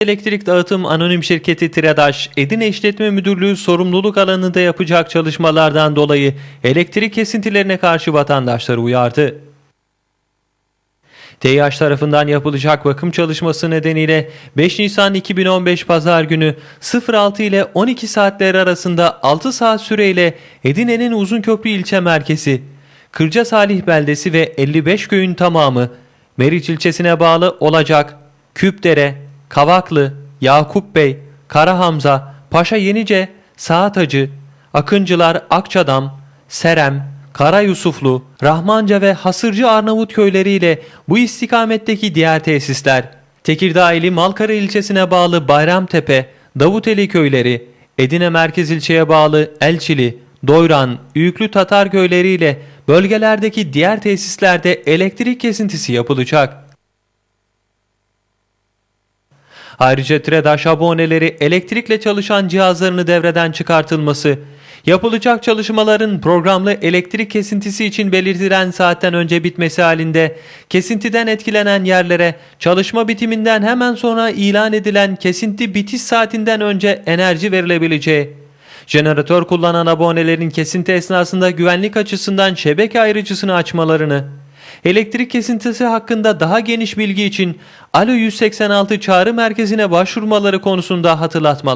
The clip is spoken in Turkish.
Elektrik Dağıtım Anonim Şirketi Tiredaş, Edirne İşletme Müdürlüğü sorumluluk alanında yapacak çalışmalardan dolayı elektrik kesintilerine karşı vatandaşları uyardı. TİH tarafından yapılacak bakım çalışması nedeniyle 5 Nisan 2015 Pazar günü 06 ile 12 saatler arasında 6 saat süreyle Edirne'nin Uzunköprü ilçe merkezi, Kırca Salih beldesi ve 55 köyün tamamı, Meriç ilçesine bağlı Olacak, Küpdere, Kavaklı, Yakup Bey, Kara Hamza, Paşa Yenice, Saat Hacı, Akıncılar Akçadam, Serem, Kara Yusuflu, Rahmanca ve Hasırcı Arnavut köyleriyle bu istikametteki diğer tesisler, Tekirdağ ili Malkara ilçesine bağlı Bayramtepe, Davuteli köyleri, Edine Merkez ilçeye bağlı Elçili, Doyran, Üyüklü Tatar köyleriyle bölgelerdeki diğer tesislerde elektrik kesintisi yapılacak. Ayrıca TREDAŞ aboneleri elektrikle çalışan cihazlarını devreden çıkartılması, yapılacak çalışmaların programlı elektrik kesintisi için belirtilen saatten önce bitmesi halinde kesintiden etkilenen yerlere çalışma bitiminden hemen sonra ilan edilen kesinti bitiş saatinden önce enerji verilebileceği, jeneratör kullanan abonelerin kesinti esnasında güvenlik açısından şebeke ayrıcısını açmalarını, Elektrik kesintisi hakkında daha geniş bilgi için Alo 186 çağrı merkezine başvurmaları konusunda hatırlatmalar.